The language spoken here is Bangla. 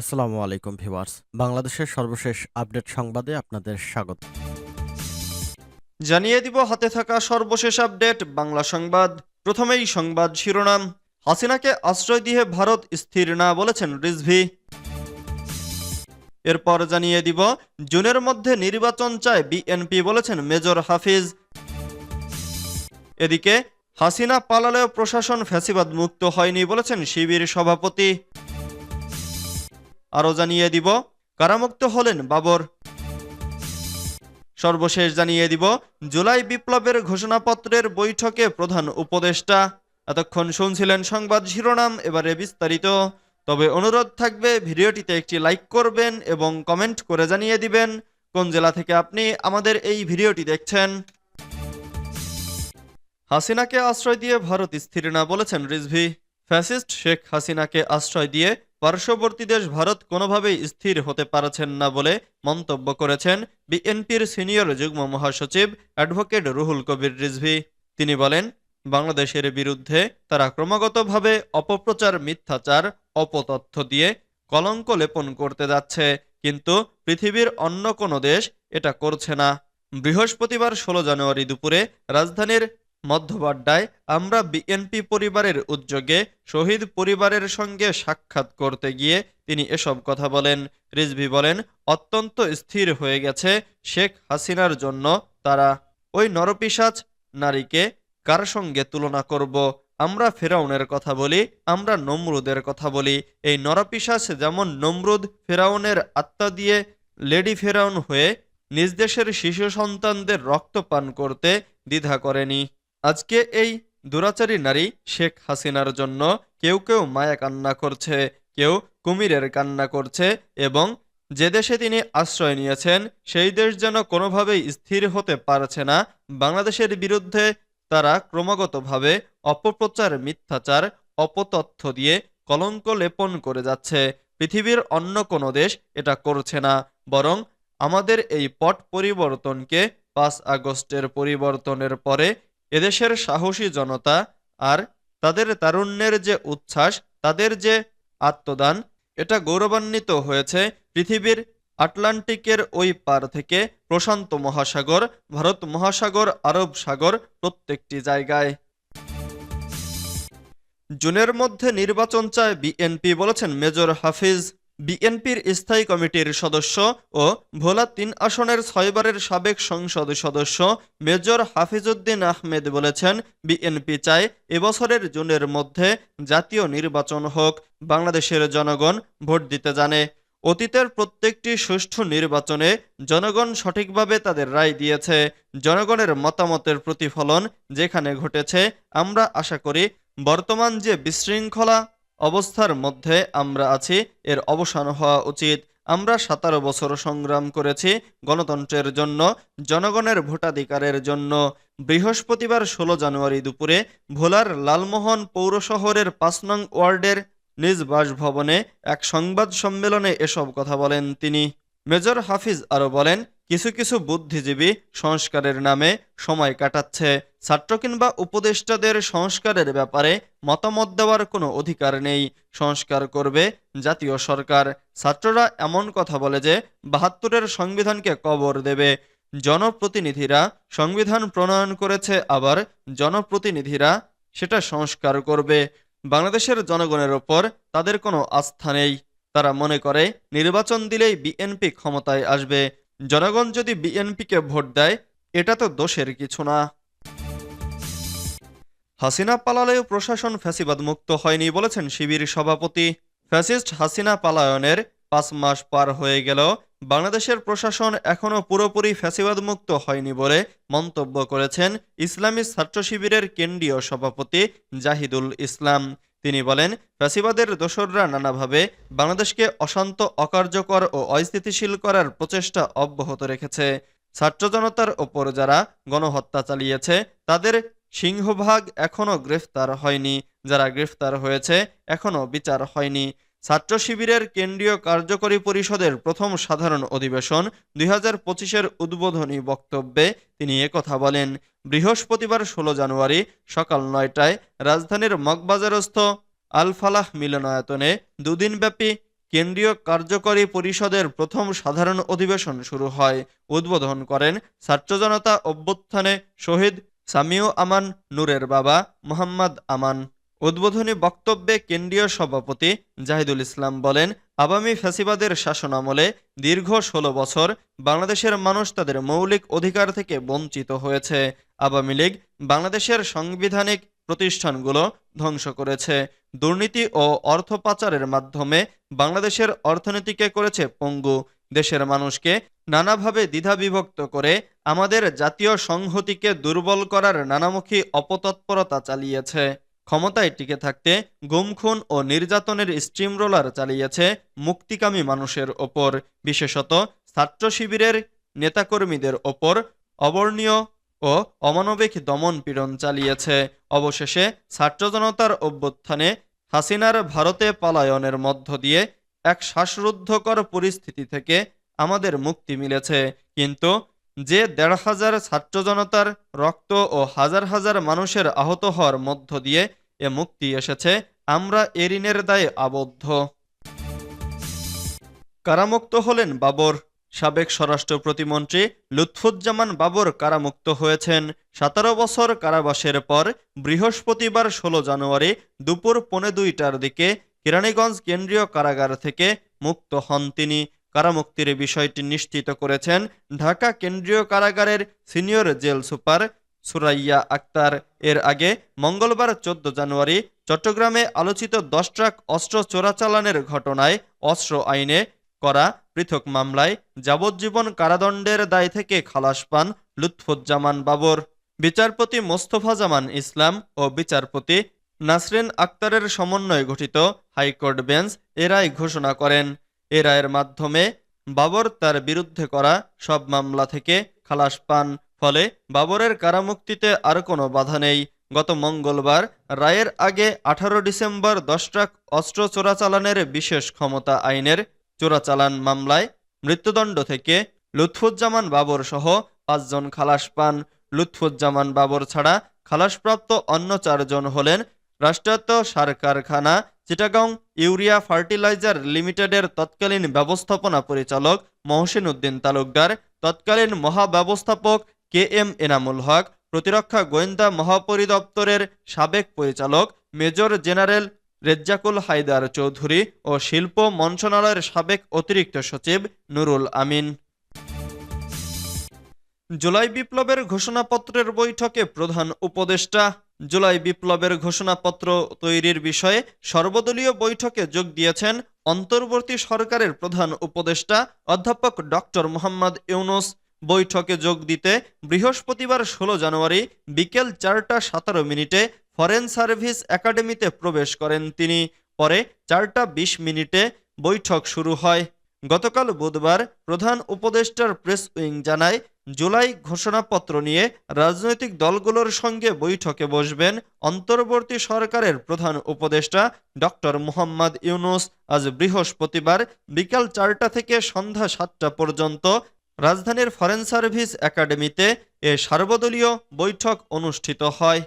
আসসালামু আলাইকুম ভিউয়ার্স। বাংলাদেশের সর্বশেষ আপডেট সংবাদে আপনাদের স্বাগত। জানিয়ে দিব হাতে থাকা সর্বশেষ আপডেট, বাংলা সংবাদ। প্রথমেই সংবাদ শিরোনাম। হাসিনাকে আশ্রয় দিয়ে ভারত স্থির না বলেছেন রিজভি। এরপর জানিয়ে দিব, জুনের মধ্যে নির্বাচন চায় বিএনপি বলেছেন মেজর হাফিজ। এদিকে, হাসিনা পালালেও প্রশাসন ফ্যাসিবাদ মুক্ত হয়নি বলেছেন শিবির সভাপতি। আরও জানিয়ে দিব। কারামুক্ত হলেন বাবর। সর্বশেষ জানিয়ে দিব, জুলাই বিপ্লবের ঘোষণাপত্রের বৈঠকে প্রধান উপদেষ্টা। এতক্ষণ শুনছিলেন সংবাদ শিরোনাম, এবারে বিস্তারিত। তবে অনুরোধ থাকবে, ভিডিওটিতে একটি লাইক করবেন এবং কমেন্ট করে জানিয়ে দিবেন, কোন জেলা থেকে আপনি আমাদের এই ভিডিওটি দেখছেন। হাসিনাকে আশ্রয় দিয়ে ভারত স্থির না বলেছেন রিজভি। ফ্যাসিস্ট শেখ হাসিনাকে আশ্রয় দিয়ে পার্শ্ববর্তী দেশ ভারত কোনোভাবেই স্থির হতে পারছেন না বলে মন্তব্য করেছেন বিএনপির সিনিয়র যুগ্ম মহাসচিব অ্যাডভোকেট রুহুল কবির রিজভি। তিনি বলেন, বাংলাদেশের বিরুদ্ধে তারা ক্রমাগতভাবে অপপ্রচার, মিথ্যাচার, অপতথ্য দিয়ে কলঙ্ক লেপন করতে যাচ্ছে, কিন্তু পৃথিবীর অন্য কোনো দেশ এটা করছে না। বৃহস্পতিবার ষোলো জানুয়ারি দুপুরে রাজধানীর মধ্যবাড্ডায় আমরা বিএনপি পরিবারের উদ্যোগে শহীদ পরিবারের সঙ্গে সাক্ষাৎ করতে গিয়ে তিনি এসব কথা বলেন। রিজভি বলেন, অত্যন্ত স্থির হয়ে গেছে শেখ হাসিনার জন্য তারা। ওই নরপিসাচ নারীকে কার সঙ্গে তুলনা করব? আমরা ফেরাউনের কথা বলি, আমরা নমরুদের কথা বলি। এই নরপিসাচ যেমন নমরুদ ফেরাউনের আত্মা দিয়ে লেডি ফেরাউন হয়ে নিজ দেশের শিশু সন্তানদের রক্ত পান করতে দ্বিধা করেনি। আজকে এই দুরাচারী নারী শেখ হাসিনার জন্য কেউ কেউ মায়া কান্না করছে, কেউ কুমিরের কান্না করছে এবং যে দেশে তিনি আশ্রয় নিয়েছেন, সেই দেশ যেন কোনোভাবেই স্থির হতে পারছে না। বাংলাদেশের বিরুদ্ধে তারা ক্রমাগতভাবে অপপ্রচার, মিথ্যাচার, অপতথ্য দিয়ে কলঙ্ক লেপন করে যাচ্ছে। পৃথিবীর অন্য কোনো দেশ এটা করছে না, বরং আমাদের এই পট পরিবর্তনকে পাঁচ আগস্টের পরিবর্তনের পরে এদেশের সাহসী জনতা আর তাদের তারুণ্যের যে উচ্ছ্বাস, তাদের যে আত্মদান, এটা গৌরবান্বিত হয়েছে পৃথিবীর আটলান্টিকের ওই পার থেকে প্রশান্ত মহাসাগর, ভারত মহাসাগর, আরব সাগর প্রত্যেকটি জায়গায়। জুনের মধ্যে নির্বাচন চায় বিএনপি, বলেছেন মেজর হাফিজ। বিএনপির স্থায়ী কমিটির সদস্য ও ভোলা তিন আসনের ছয়বারের সাবেক সংসদ সদস্য মেজর হাফিজউদ্দিন আহমেদ বলেছেন, বিএনপি চায় এবছরের জুনের মধ্যে জাতীয় নির্বাচন হোক, বাংলাদেশের জনগণ ভোট দিতে জানে। অতীতের প্রত্যেকটি সুষ্ঠু নির্বাচনে জনগণ সঠিকভাবে তাদের রায় দিয়েছে। জনগণের মতামতের প্রতিফলন যেখানে ঘটেছে, আমরা আশা করি বর্তমান যে বিশৃঙ্খলা অবস্থার মধ্যে আমরা আছি, এর অবসান হওয়া উচিত। আমরা সতেরো বছর সংগ্রাম করেছি গণতন্ত্রের জন্য, জনগণের ভোটাধিকারের জন্য। বৃহস্পতিবার ষোলো জানুয়ারি দুপুরে ভোলার লালমোহন পৌর শহরের পাঁচ নং ওয়ার্ডের নিজ বাসভবনে এক সংবাদ সম্মেলনে এসব কথা বলেন তিনি। মেজর হাফিজ আরও বলেন কিছু কিছু বুদ্ধিজীবী সংস্কারের নামে সময় কাটাচ্ছে। ছাত্র কিংবা উপদেষ্টাদের সংস্কারের ব্যাপারে মতামত দেওয়ার কোনো অধিকার নেই। সংস্কার করবে জাতীয় সরকার। ছাত্ররা এমন কথা বলে যে বাহাত্তরের সংবিধানকে কবর দেবে। জনপ্রতিনিধিরা সংবিধান প্রণয়ন করেছে, আবার জনপ্রতিনিধিরা সেটা সংস্কার করবে। বাংলাদেশের জনগণের ওপর তাদের কোনো আস্থা নেই। তারা মনে করে, নির্বাচন দিলেই বিএনপি ক্ষমতায় আসবে। জনগণ যদি বিএনপিকে ভোট দেয়, এটা তো দোষের কিছু না। হাসিনা পালালেও প্রশাসন ফ্যাসিবাদ মুক্ত হয়নি বলেছেন শিবির সভাপতি। ফ্যাসিস্ট হাসিনা পালায়নের পাঁচ মাস পার হয়ে গেল। বাংলাদেশের প্রশাসন এখনও পুরোপুরি ফ্যাসিবাদ মুক্ত হয়নি বলে মন্তব্য করেছেন ইসলামী ছাত্র শিবিরের কেন্দ্রীয় সভাপতি জাহিদুল ইসলাম। তিনি বলেন, ফ্যাসিবাদের দোসররা নানাভাবে বাংলাদেশকে অশান্ত, অকার্যকর ও অস্থিতিশীল করার প্রচেষ্টা অব্যাহত রেখেছে। ছাত্র জনতার ওপর যারা গণহত্যা চালিয়েছে, তাদের সিংহভাগ এখনও গ্রেফতার হয়নি। যারা গ্রেফতার হয়েছে, এখনও বিচার হয়নি। ছাত্র শিবিরের কেন্দ্রীয় কার্যকরী পরিষদের প্রথম সাধারণ অধিবেশন দুই হাজার পঁচিশের উদ্বোধনী বক্তব্যে তিনি একথা বলেন। বৃহস্পতিবার ষোলো জানুয়ারি সকাল নয়টায় রাজধানীর মগবাজারস্থ আলফালাহ মিলনায়তনে দুদিনব্যাপী কেন্দ্রীয় কার্যকরী পরিষদের প্রথম সাধারণ অধিবেশন শুরু হয়। উদ্বোধন করেন ছাত্রজনতা অভ্যুত্থানে শহীদ সামিউ আমান নূরের বাবা মোহাম্মদ আমান। উদ্বোধনী বক্তব্যে কেন্দ্রীয় সভাপতি জাহিদুল ইসলাম বলেন, আওয়ামী ফ্যাসিবাদের শাসনামলে দীর্ঘ ষোলো বছর বাংলাদেশের মানুষ তাদের মৌলিক অধিকার থেকে বঞ্চিত হয়েছে। আওয়ামী লীগ বাংলাদেশের সাংবিধানিক প্রতিষ্ঠানগুলো ধ্বংস করেছে। দুর্নীতি ও অর্থ পাচারের মাধ্যমে বাংলাদেশের অর্থনীতিকে করেছে পঙ্গু। দেশের মানুষকে নানাভাবে দ্বিধাবিভক্ত করে আমাদের জাতীয় সংহতিকে দুর্বল করার নানামুখী অপতৎপরতা চালিয়েছে। ক্ষমতায় টিকে থাকতে গুমখুন ও নির্যাতনের স্টিমরোলার চালিয়েছে মুক্তিকামী মানুষের ওপর। বিশেষত ছাত্র শিবিরের নেতাকর্মীদের ওপর অবর্ণীয় ও অমানবিক দমন পীড়ন চালিয়েছে। অবশেষে ছাত্র জনতার অভ্যুত্থানে হাসিনার ভারতে পলায়নের মধ্য দিয়ে এক শ্বাসরুদ্ধকর পরিস্থিতি থেকে আমাদের মুক্তি মিলেছে। কিন্তু যে দেড় হাজার ছাত্র জনতার রক্ত ও হাজার হাজার মানুষের আহত হওয়ার মধ্য দিয়ে এ মুক্তি এসেছে, আমরা এ ঋণের দায়ে আবদ্ধ। কারামুক্ত হলেন বাবর। সাবেক স্বরাষ্ট্র প্রতিমন্ত্রী লুৎফুজ্জামান বাবর কারামুক্ত হয়েছেন। সতেরো বছর কারাবাসের পর বৃহস্পতিবার ষোলো জানুয়ারি দুপুর পৌনে দুইটার দিকে কেরানীগঞ্জ কেন্দ্রীয় কারাগার থেকে মুক্ত হন তিনি। কারামুক্তির বিষয়টি নিশ্চিত করেছেন ঢাকা কেন্দ্রীয় কারাগারের senior jail super Suraiya Akter. এর আগে মঙ্গলবার চোদ্দ জানুয়ারি চট্টগ্রামে আলোচিত দশ ট্রাক অস্ত্র চোরাচালানের ঘটনায় অস্ত্র আইনে করা পৃথক মামলায় যাবজ্জীবন কারাদণ্ডের দায় থেকে খালাস পান লুৎফুজ্জামান বাবর। বিচারপতি মোস্তফা জামান ইসলাম ও বিচারপতি নাসরিন আক্তারের সমন্বয়ে গঠিত হাইকোর্ট বেঞ্চ এরাই ঘোষণা করেন। এ রায়ের মাধ্যমে বাবর তার বিরুদ্ধে করা সব মামলা থেকে খালাস পান। ফলে বাবরের কারামুক্তিতে আর কোনো বাধা নেই। গত মঙ্গলবার রায়ের আগে আঠারো ডিসেম্বর দশ ট্রাক অস্ত্র চোরাচালানের বিশেষ ক্ষমতা আইনের চোরাচালান মামলায় মৃত্যুদণ্ড থেকে লুৎফুজ্জামান বাবর সহ পাঁচজন খালাস পান। লুৎফুজ্জামান বাবর ছাড়া খালাসপ্রাপ্ত অন্য চারজন হলেন রাষ্ট্রায়ত্ত সার কারখানা চিটাগাং ইউরিয়া ফার্টিলাইজার লিমিটেডের তৎকালীন ব্যবস্থাপনা পরিচালক মহসিন উদ্দিন তালুকদার, তৎকালীন মহাব্যবস্থাপক কে এম এনামুল হক, প্রতিরক্ষা গোয়েন্দা মহাপরিদপ্তরের সাবেক পরিচালক মেজর জেনারেল রেজ্জাকুল হায়দার চৌধুরী ও শিল্প মন্ত্রণালয়ের সাবেক অতিরিক্ত সচিব নুরুল আমিন। জুলাই বিপ্লবের ঘোষণাপত্রের বৈঠকে প্রধান উপদেষ্টা জুলাই বিপ্লবের ঘোষণাপত্র তৈরির বিষয়ে সর্বদলীয় বৈঠকে যোগ দিয়েছেন অন্তর্বর্তী সরকারের প্রধান উপদেষ্টা অধ্যাপক ডক্টর মোহাম্মদ ইউনুস। বৈঠকে যোগ দিতে বৃহস্পতিবার ষোলো জানুয়ারি বিকেল চারটা সতেরো মিনিটে ফরেন সার্ভিস একাডেমিতে প্রবেশ করেন তিনি। পরে চারটা বিশ মিনিটে বৈঠক শুরু হয়। গতকাল বুধবার প্রধান উপদেষ্টার প্রেস উইং জানায়, জুলাই ঘোষণাপত্র নিয়ে রাজনৈতিক দলগুলোর সঙ্গে বৈঠকে বসবেন অন্তর্বর্তী সরকারের প্রধান উপদেষ্টা ডক্টর মোহাম্মদ ইউনুস। আজ বৃহস্পতিবার বিকাল চারটা থেকে সন্ধ্যা সাতটা পর্যন্ত রাজধানীর ফরেন সার্ভিস একাডেমিতে এ সার্বদলীয় বৈঠক অনুষ্ঠিত হয়।